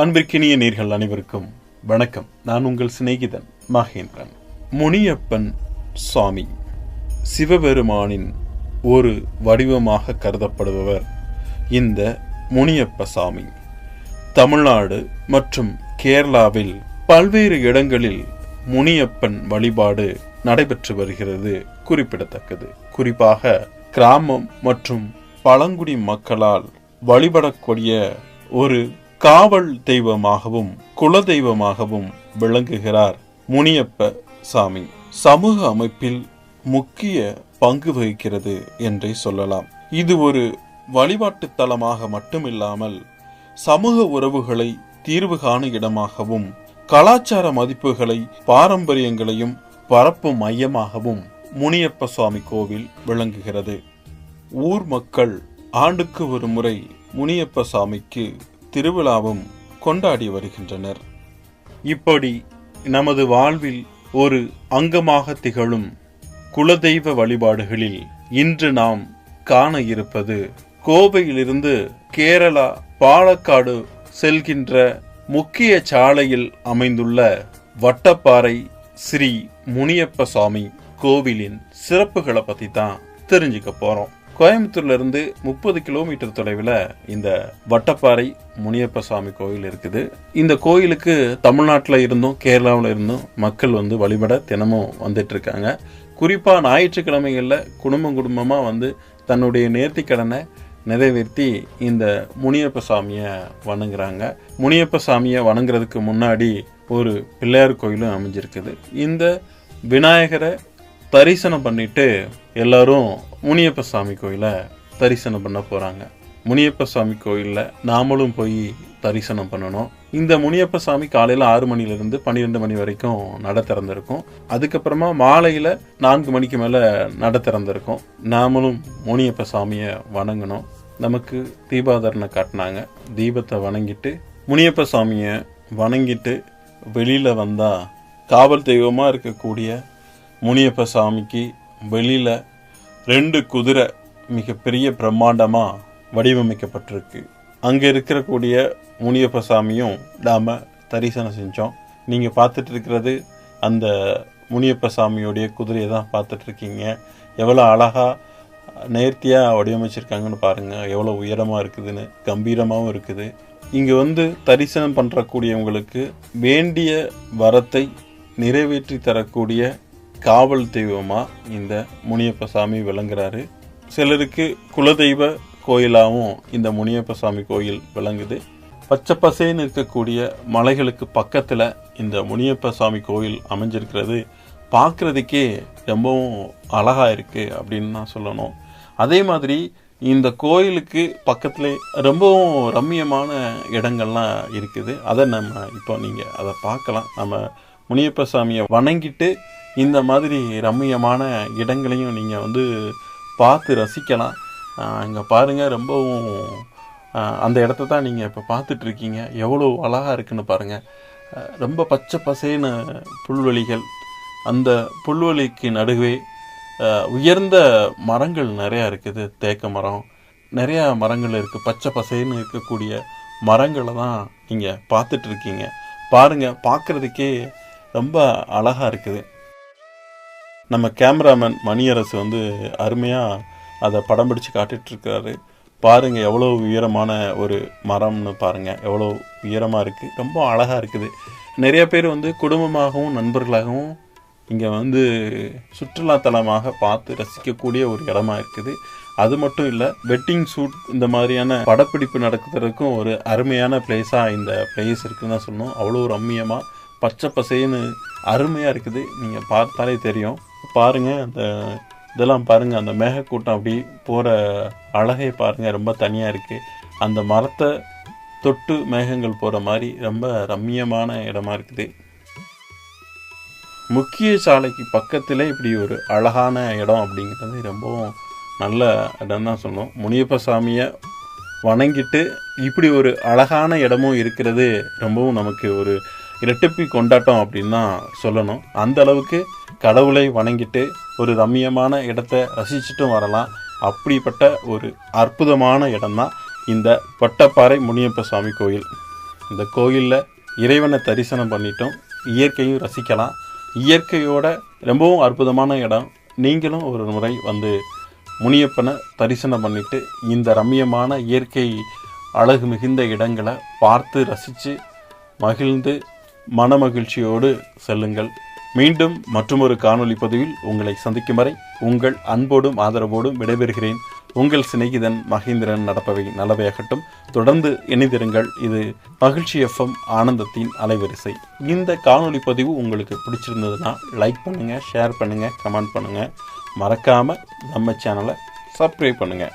அன்பிற்கினிய நேர்கள் அனைவருக்கும் வணக்கம். நான் உங்கள் சிநேகிதன் மகேந்திரன். முனியப்பன் சுவாமி. சிவபெருமானின் ஒரு வடிவமாக கருதப்படுபவர் இந்த முனியப்ப சாமி. தமிழ்நாடு மற்றும் கேரளாவில் பல்வேறு இடங்களில் முனியப்பன் வழிபாடு நடைபெற்று வருகிறது குறிப்பிடத்தக்கது. குறிப்பாக கிராமம் மற்றும் பழங்குடி மக்களால் வழிபடக்கூடிய ஒரு காவல் தெய்வமாகவும் குல தெய்வமாகவும் விளங்குகிறார் முனியப்ப சாமி. சமூக அமைப்பில் முக்கிய பங்கு வகிக்கிறது என்றே சொல்லலாம். இது ஒரு வழிபாட்டு தலமாக மட்டுமில்லாமல் சமூக உறவுகளை தீர்வு காணும் இடமாகவும் கலாச்சார மதிப்புகளை பாரம்பரியங்களையும் பரப்பும் மையமாகவும் முனியப்ப சுவாமி கோவில் விளங்குகிறது. ஊர் மக்கள் ஆண்டுக்கு ஒரு முறை முனியப்ப சாமிக்கு திருவிழாவும் கொண்டாடி வருகின்றனர். இப்படி நமது வாழ்வில் ஒரு அங்கமாக திகழும் குலதெய்வ வழிபாடுகளில் இன்று நாம் காண இருப்பது கோவையிலிருந்து கேரளா பாலக்காடு செல்கின்ற முக்கிய சாலையில் அமைந்துள்ள வட்டப்பாறை ஸ்ரீ முனியப்ப சுவாமி கோவிலின் சிறப்புகளை பத்தி தான் தெரிஞ்சுக்க போறோம். கோயம்புத்தூர்லேருந்து முப்பது கிலோமீட்டர் தொலைவில் இந்த வட்டப்பாறை முனியப்ப சுவாமி கோயில் இருக்குது. இந்த கோயிலுக்கு தமிழ்நாட்டில் இருந்தும் கேரளாவில் இருந்தும் மக்கள் வந்து வழிபட தினமும் வந்துட்டுருக்காங்க. குறிப்பாக ஞாயிற்றுக்கிழமைகளில் குடும்பம் குடும்பமாக வந்து தன்னுடைய நேர்த்திக்கடனை நிறைவேற்றி இந்த முனியப்ப சாமியை வணங்குறாங்க. முனியப்ப சாமியை வணங்குறதுக்கு முன்னாடி ஒரு பிள்ளையார் கோயிலும் அமைஞ்சிருக்குது. இந்த விநாயகரை தரிசனம் பண்ணிட்டு எல்லாரும் முனியப்ப சாமி கோயிலை தரிசனம் பண்ண போகிறாங்க முனியப்ப சாமி கோயிலில் நாமளும் போய் தரிசனம் பண்ணணும். இந்த முனியப்ப சாமி காலையில் ஆறு மணிலேருந்து பன்னிரெண்டு மணி வரைக்கும் நட திறந்திருக்கும். அதுக்கப்புறமா மாலையில் நான்கு மணிக்கு மேலே நட திறந்திருக்கும். நாமளும் முனியப்ப சாமியை வணங்கணும். நமக்கு தீபாதரனை காட்டினாங்க. தீபத்தை வணங்கிட்டு முனியப்ப சாமியை வணங்கிட்டு வெளியில் வந்தால் காவல் தெய்வமாக இருக்கக்கூடிய முனியப்ப சாமிக்கு வெளியில் ரெண்டு குதிரை மிகப்பெரிய பிரம்மாண்டமாக வடிவமைக்கப்பட்டிருக்கு. அங்கே இருக்கக்கூடிய முனியப்ப சாமியும் நாம் தரிசனம் செஞ்சோம். நீங்கள் பார்த்துட்டு இருக்கிறது அந்த முனியப்ப சாமியோடைய குதிரையை தான் பார்த்துட்ருக்கீங்க எவ்வளோ அழகாக நேர்த்தியாக வடிவமைச்சிருக்காங்கன்னு பாருங்கள் எவ்வளோ உயரமாக இருக்குதுன்னு கம்பீரமாகவும் இருக்குது. இங்கே வந்து தரிசனம் பண்ணுறக்கூடியவங்களுக்கு வேண்டிய வரத்தை நிறைவேற்றி தரக்கூடிய காவல் தெய்வமாக இந்த முனியப்ப சாமி விளங்குறாரு. சிலருக்கு குலதெய்வ கோயிலாகவும் இந்த முனியப்ப சாமி கோயில் விளங்குது. பச்சை பசேன்னு இருக்கக்கூடிய மலைகளுக்கு பக்கத்தில் இந்த முனியப்ப சாமி கோயில் அமைஞ்சிருக்கிறது. பார்க்குறதுக்கே ரொம்பவும் அழகாக இருக்குது அப்படின்னு தான் சொல்லணும். அதே மாதிரி இந்த கோயிலுக்கு பக்கத்தில் ரொம்பவும் ரம்மியமான இடங்கள்லாம் இருக்குது. அதை நம்ம இப்போ நீங்கள் அதை பார்க்கலாம். நம்ம முனியப்ப சாமியை வணங்கிட்டு இந்த மாதிரி ரம்மியமான இடங்களையும் நீங்கள் வந்து பார்த்து ரசிக்கலாம். இங்கே பாருங்கள் ரொம்பவும் அந்த இடத்த தான் நீங்கள் இப்போ பார்த்துட்ருக்கீங்க எவ்வளோ அழகாக இருக்குன்னு பாருங்கள் ரொம்ப பச்சை பசேன்னு புல்வெளிகள். அந்த புல்வெளிக்கு நடுவே உயர்ந்த மரங்கள் நிறையா இருக்குது. தேக்க மரம். நிறையா மரங்கள் இருக்குது பச்சை பசேன்னு இருக்கக்கூடிய மரங்களை தான் நீங்கள் பார்த்துட்ருக்கீங்க பாருங்கள் பார்க்குறதுக்கே ரொம்ப அழகாக இருக்குது. நம்ம கேமராமேன் மணியரசு வந்து அருமையாக அதை படம் பிடிச்சு காட்டிகிட்ருக்காரு பாருங்கள் எவ்வளோ உயரமான ஒரு மரம்னு பாருங்கள் எவ்வளோ உயரமாக இருக்குது ரொம்ப அழகாக இருக்குது. நிறைய பேர் வந்து குடும்பமாகவும் நண்பர்களாகவும் இங்கே வந்து சுற்றுலாத்தலமாக பார்த்து ரசிக்கக்கூடிய ஒரு இடமா இருக்குது. அது மட்டும் இல்லை வெட்டிங் ஷூட் இந்த மாதிரியான படப்பிடிப்பு நடக்கிறதுக்கும் ஒரு அருமையான பிளேஸாக இந்த பிளேஸ் இருக்குன்னு தான் சொல்லணும். அவ்வளோ ரம்மியமாக பச்சை பசைன்னு அருமையாக இருக்குது. நீங்கள் பார்த்தாலே தெரியும். பாருங்கள் அந்த இதெல்லாம் பாருங்கள் அந்த மேகக்கூட்டம் அப்படி போகிற அழகை பாருங்கள் ரொம்ப தனியாக இருக்குது அந்த மரத்தை தொட்டு மேகங்கள் போகிற மாதிரி ரொம்ப ரம்மியமான இடமா இருக்குது. முக்கிய சாலைக்கு பக்கத்தில் இப்படி ஒரு அழகான இடம் அப்படிங்கிறது ரொம்பவும் நல்ல இடம் தான் சொல்லணும். முனியப்ப சாமியை வணங்கிட்டு இப்படி ஒரு அழகான இடமும் இருக்கிறது ரொம்பவும் நமக்கு ஒரு இரட்டிப்பி கொண்டாட்டம் அப்படின்னு தான் சொல்லணும். அந்த அளவுக்கு கடவுளை வணங்கிட்டு ஒரு ரம்மியமான இடத்த ரசிச்சுட்டும் வரலாம். அப்படிப்பட்ட ஒரு அற்புதமான இடம்தான் இந்த பட்டப்பாறை முனியப்ப சுவாமி கோயில். இந்த கோயிலில் இறைவனை தரிசனம் பண்ணிட்டோம் இயற்கையும் ரசிக்கலாம். இயற்கையோட ரொம்பவும் அற்புதமான இடம். நீங்களும் ஒரு முறை வந்து முனியப்பனை தரிசனம் பண்ணிட்டு இந்த ரம்மியமான இயற்கை அழகு மிகுந்த இடங்களை பார்த்து ரசித்து மகிழ்ந்து மனமகிழ்ச்சியோடு செல்லுங்கள். மீண்டும் மற்றொரு காணொளி பதிவில் உங்களை சந்திக்கும் வரை உங்கள் அன்போடும் ஆதரவோடும் விடைபெறுகிறேன். உங்கள் சிநேகிதன் மகேந்திரன் நடப்பவை நல்லவையாகட்டும். தொடர்ந்து இணைந்திருங்கள். இது மகிழ்ச்சி எஃப்எம் ஆனந்தத்தின் அலைவரிசை. இந்த காணொலி பதிவு உங்களுக்கு பிடிச்சிருந்ததுன்னா லைக் பண்ணுங்கள் ஷேர் பண்ணுங்கள் கமெண்ட் பண்ணுங்கள் மறக்காமல் நம்ம சேனலை சப்ஸ்கிரைப் பண்ணுங்கள்